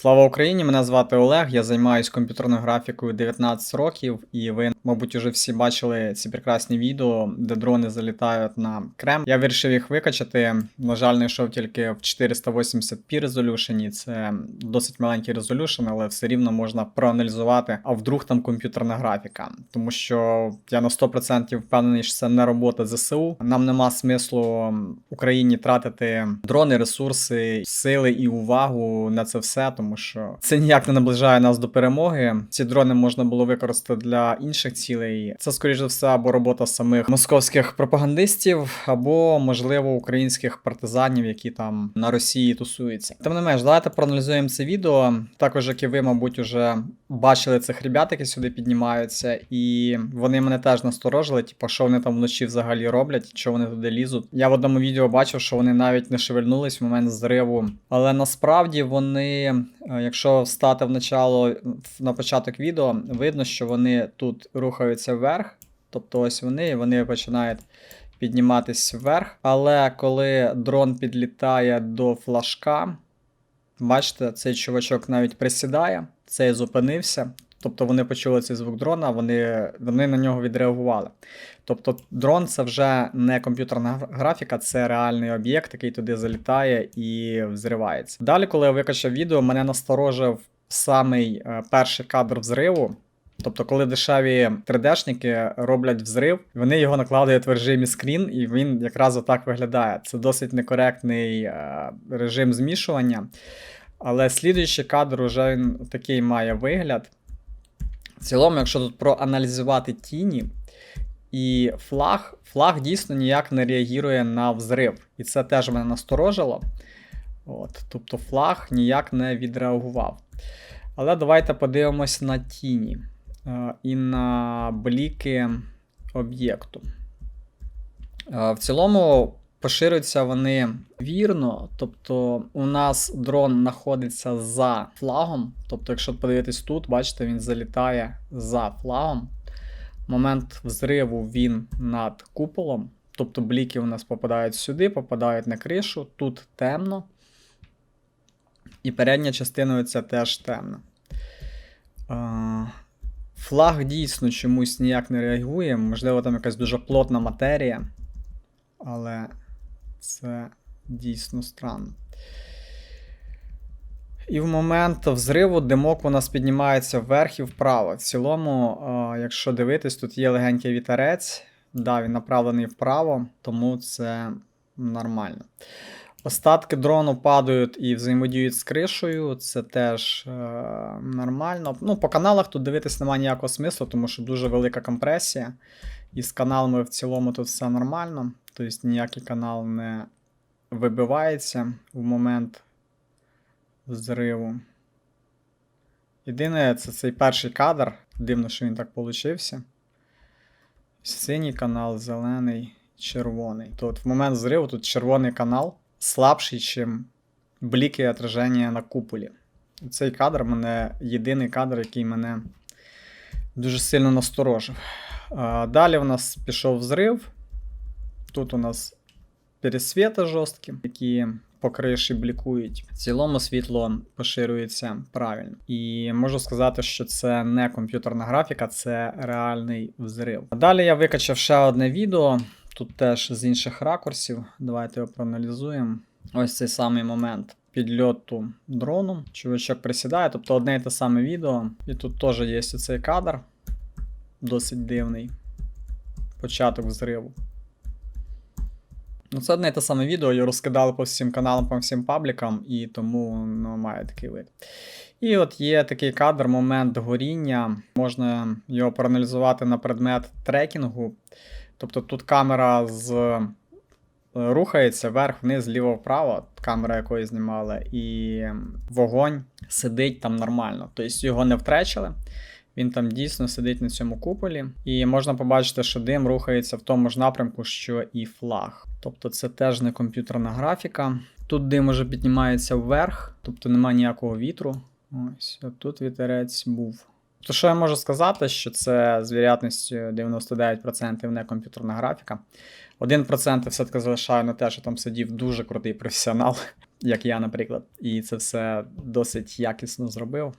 Слава Україні! Мене звати Олег. Я займаюся комп'ютерною графікою 19 років, і ви, мабуть, уже всі бачили ці прекрасні відео, де дрони залітають на Крем. Я вирішив їх викачати. На жаль, не йшов тільки в 480p резолюшені. Це досить маленький резолюшн, але все рівно можна проаналізувати. А вдруг там комп'ютерна графіка, тому що я на 100% впевнений, що це не робота ЗСУ. Нам нема смислу Україні тратити дрони, ресурси, сили і увагу на це все, тому що це ніяк не наближає нас до перемоги. Ці дрони можна було використати для інших цілей. Це, скоріш за все, або робота самих московських пропагандистів, або, можливо, українських партизанів, які там на Росії тусуються. Тим не менш, давайте проаналізуємо це відео. Також, як і ви, мабуть, уже бачили цих ребят, які сюди піднімаються, і вони мене теж насторожили. Типу, що вони там вночі взагалі роблять, що вони туди лізуть. Я в одному відео бачив, що вони навіть не шевельнулись в момент зриву. Але насправді вони, якщо встати в начало на початок відео, видно, що вони тут рухаються вверх. Тобто ось вони, і вони починають підніматись вверх. Але коли дрон підлітає до флажка, бачите, цей чувачок навіть присідає, цей зупинився. Тобто вони почули цей звук дрона, вони, вони на нього відреагували. Тобто дрон це вже не комп'ютерна графіка, це реальний об'єкт, який туди залітає і взривається. Далі, коли я викачав відео, мене насторожив самий е, перший кадр взриву. Тобто, коли дешеві 3D-шники роблять взрив, вони його накладають в режимі скрін, і він якраз отак виглядає. Це досить некоректний е, режим змішування. Але слідуючий кадр він такий має вигляд. В цілому, якщо тут проаналізувати тіні і флаг, флаг дійсно ніяк не реагує на взрив. І це теж мене насторожило. От, Тобто флаг ніяк не відреагував. Але давайте подивимось на тіні е, і на бліки об'єкту. Е, в цілому. Поширюються вони вірно, тобто у нас дрон знаходиться за флагом. Тобто, якщо подивитись тут, бачите, він залітає за флагом. Момент взриву він над куполом. Тобто бліки у нас попадають сюди, попадають на кришу, тут темно. І передня частина це теж темно. Флаг дійсно чомусь ніяк не реагує. Можливо, там якась дуже плотна матерія. Але це дійсно странно. І в момент взриву димок у нас піднімається вверх і вправо. В цілому, якщо дивитись, тут є легенький вітерець. Да, він направлений вправо, тому це нормально. Остатки дрону падають і взаємодіють з кришею, це теж е, нормально. Ну, По каналах тут дивитись немає ніякого смислу, тому що дуже велика компресія. І з каналами в цілому тут все нормально. Тобто ніякий канал не вибивається в момент взриву. Єдине, це цей перший кадр. Дивно, що він так получився. Синій канал, зелений, червоний. Тут в момент зриву тут червоний канал слабший, ніж бліки отраження на куполі. Цей кадр мене єдиний кадр, який мене дуже сильно насторожив. Далі у нас пішов взрив. Тут у нас пересвіти жорсткі, які по криші блікують. В цілому світло поширюється правильно. І можу сказати, що це не комп'ютерна графіка, це реальний взрив. Далі я викачав ще одне відео. Тут теж з інших ракурсів. Давайте його проаналізуємо. Ось цей самий момент підльоту дрону. Чувачок присідає, тобто одне і те саме відео. І тут теж є цей кадр, досить дивний. Початок взриву. Ну, це одне і те саме відео, його розкидали по всім каналам, по всім паблікам, і тому ну, має такий вид. І от є такий кадр, момент горіння. Можна його проаналізувати на предмет трекінгу. Тобто тут камера з. Е, рухається вверх, вниз, зліво вправо, камера якої знімали, і вогонь сидить там нормально. Тобто його не втрачили. Він там дійсно сидить на цьому куполі, і можна побачити, що дим рухається в тому ж напрямку, що і флаг. Тобто це теж не комп'ютерна графіка. Тут дим уже піднімається вверх, тобто немає ніякого вітру. Ось, тут вітерець був. То що я можу сказати, що це з вірятністю 99% не комп'ютерна графіка. 1% все-таки залишаю на те, що там сидів дуже крутий професіонал. як я, наприклад. І це все досить якісно зробив.